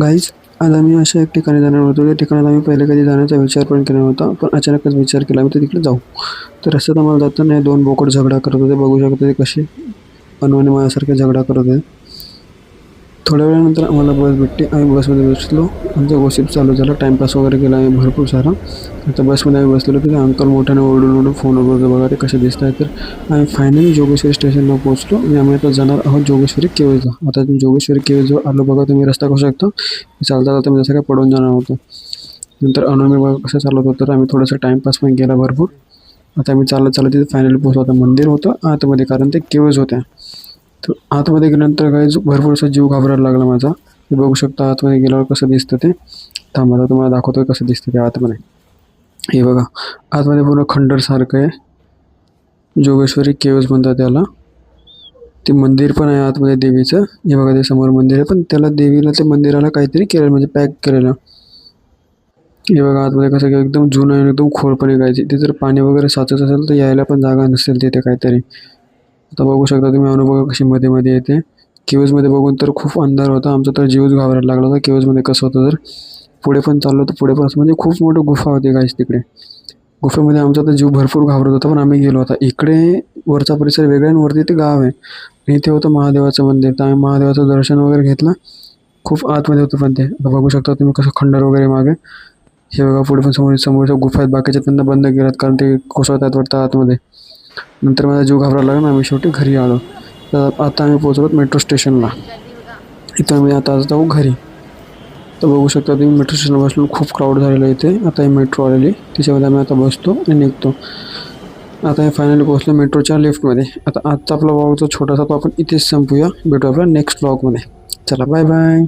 Guys आज आम्ही अशा एक ठिकाणी जाणार होतो. त्या ठिकाणात आम्ही पहिले कधी जाण्याचा विचार पण केला नव्हता पण अचानकच विचार केला. आम्ही तर तिकडे जाऊ. तर रस्त्यात आम्हाला जाताना दोन बोकड झगडा करत होते. बघू शकतो ते कसे अनवाणी माझ्यासारखे झगडा करत होते. थोड्या वेळानंतर आम्हाला बस भेटली. आम्ही बसमध्ये बसलो. आमचा गोसिप चालू झाला. टाईमपास वगैरे केला. आम्ही भरपूर सारा. आता बसमध्ये आम्ही बसलेलो. तिथे अंकल मोठ्याने ओरडून ओरडून बोलतो बघा ते कसे दिसत आहेत तर. आम्ही फायनली जोगेश्वरी स्टेशनला पोहोचलो. आणि आम्ही आता जाणार आहोत जोगेश्वरी केवेजला आता जोगेश्वरी केवेजवर आलो बघा, तुम्ही रस्ता करू शकता. चालता चालता मी जसं पडून जाणार होतो. नंतर अनोमी बघा कसं चालत होतं. तर आम्ही थोडंसं टाईमपास भरपूर. आता आम्ही चालत चालत तिथे फायनली पोहोचलो. होतं मंदिर होतं. आतमध्ये, कारण ते केव्ज होत्या. तर आतमध्ये गेल्यानंतर काही भरपूरसा जीव घाबरायला लागला माझा. हे बघू शकता, आतमध्ये गेल्यावर कसं दिसतं ते. थांबा तुम्हाला दाखवतोय कसं दिसतं ते आतमध्ये. हे बघा, आतमध्ये पूर्ण खंडरसारखं आहे. जोगेश्वरी केव्ज म्हणतात त्याला. ते मंदिर पण आहे आतमध्ये देवीचं. हे बघा, ते समोर मंदिर आहे, पण त्याला देवीला ते मंदिराला काहीतरी केलेलं, म्हणजे पॅक केलेलं. हे बघा, आतमध्ये कसं एकदम जुनं आहे एकदम खोलपणे गायची ते जर पाणी वगैरे साचत असेल, तर यायला पण जागा नसेल तिथे काहीतरी. आता बघू शकता तुम्ही अनुभव कशी मध्ये मध्ये येते. केव्जमध्ये बघून तर खूप अंधार होता. आमचा तर जीवच घाबरायला लागला होता. केव्जमध्ये कसं होतं तर पुढे पण चाललो तर पुढे पण म्हणजे खूप मोठी गुफा होती काहीच तिकडे. गुफेमध्ये आमचा तर जीव भरपूर घाबरत होता पण आम्ही गेलो होता. इकडे वरचा परिसर वेगळा आणि वरती ते गाव आहे. आणि इथे होतं महादेवाचं मंदिर. तर आम्ही महादेवाचं दर्शन वगैरे घेतलं. खूप आतमध्ये होतं पण ते. बघू शकता तुम्ही कसं खंडर वगैरे मागे. हे बघा पुढे पण समोर समोरच्या गुफा आहेत बाकीच्या त्यांना बंद केल्यात कारण ते कोसळतात वाटतं आतमध्ये. नंतर माझा जीव घाबरायला लागला आम्ही शेवटी घरी आलो. तर आता आम्ही पोहोचलो मेट्रो स्टेशनला इथं आम्ही आता जाऊ घरी. तर बघू शकता तुम्ही मेट्रो स्टेशनला बसलो खूप क्राऊड झालेलं इथे. आता ही मेट्रो आलेली. त्याच्यामध्ये आम्ही आता बसतो आणि निघतो. आता हे फायनली पोहोचलो मेट्रोच्या लिफ्टमध्ये आता आजचा आपला ब्लॉग जो छोटासा तो आपण इथेच संपूया. भेटू आपल्या नेक्स्ट ब्लॉगमध्ये चला बाय बाय